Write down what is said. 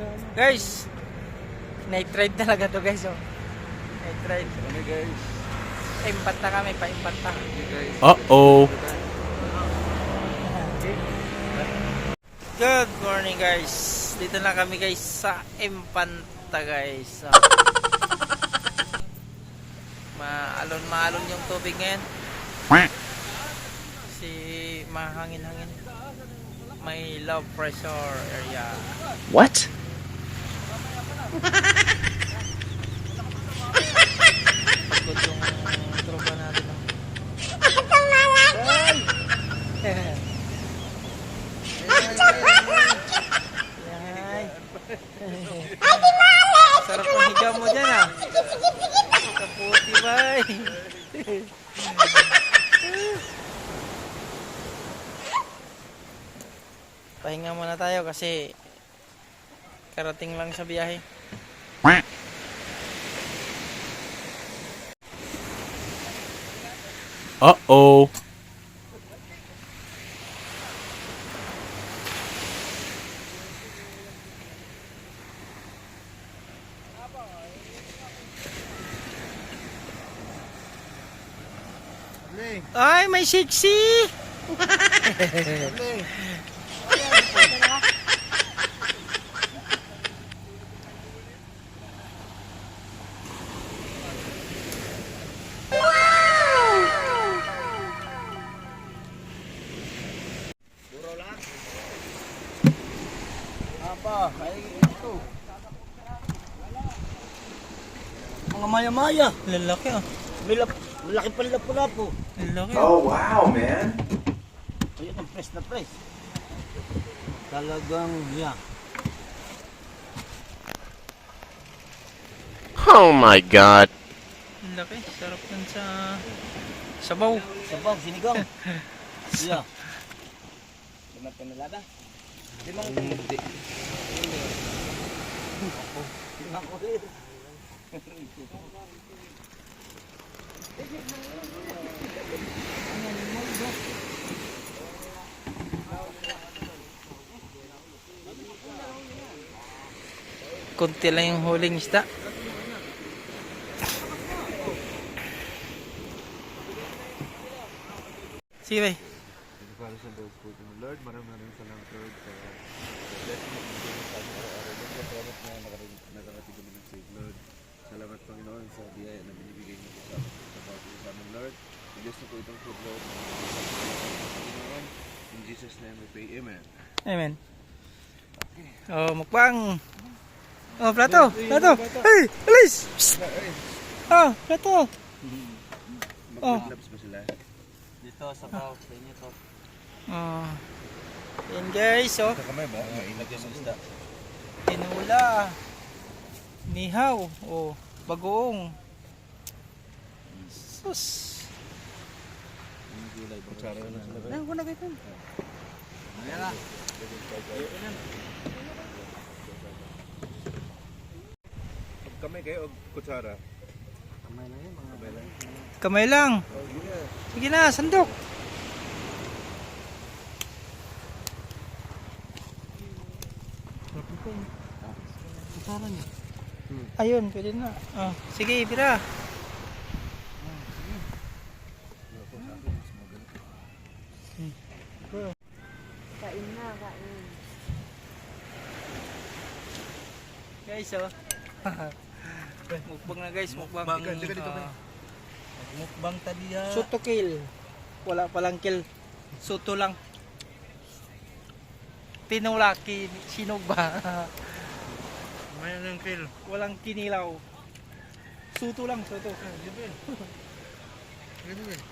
ano. Guys, night ride talaga to guys. Oh. Night ride. Kami guys. Paimpat na kami, paimpat na. Kami guys. Uh-oh. Good morning guys. Dito na kami guys sa Empanta guys. So, maalon-maalon yung tubig ngayon. Kasi mahangin-hangin. May low pressure area. What? Pagod yung tropa natin. Ay! Ay! Sarap ang higa mo dyan ah. Kaputi bay. Pahinga muna tayo kasi karating lang sa biyahe. Uh-oh. Ay, may siksi! Apa, ay ito. Mga maya-maya. Lalaki ah. May lap, malaki pa lapu-lapu. Lalaki ah. Oh, wow, man. Ayan ang press na press. Talagang, yeah. Oh my god. Laki. Sarap nun sa sabaw. Sabaw, sinigang. yeah. Lima panalada? Limang Hindi. Limang ulit. Kunti lang yung huling isda. Sige bay. Sa Lord po ng Lord, maraming maraming salamat Lord sa blessing na pinigay sa amin araw-araw. Lord, sa promise na nakarating, kami ng save Lord. Salamat Panginoon sa biyaya na binibigay niyo po sa sa isa sa amin Lord. I-bless niyo po itong food Lord. Panginoon, in Jesus name we pray, Amen. Amen. Oh, mukbang. Oh, plato. Plato. Hey, alis. Psst. Oh, plato. Oh. Mag-labs ba sila? Dito, sabaw. Sa inyo to. Oh. Yan guys, oh. Sa kamay ba? Mainag yung isda. Tinula. Nihaw. Oh, bagoong. Sus. Kutsara na sila. Ay, wala kayo. Ayan na. Kamay kayo o kutsara? Kamay na yun, mga Kamay lang. Kamay lang. Sige na, sandok. Kasara niyo. Ayun, pwede na. Oh, sige, bira. Kain na, kain. Guys, oh. mukbang na guys, mukbang. Teka, teka dito, Ah, Mukbang taliya. Soto kill. Wala palang kill. Soto lang. Tinulaki, sinog ba? May ng kill. Walang kinilaw. Suto lang, suto. Ganun yan.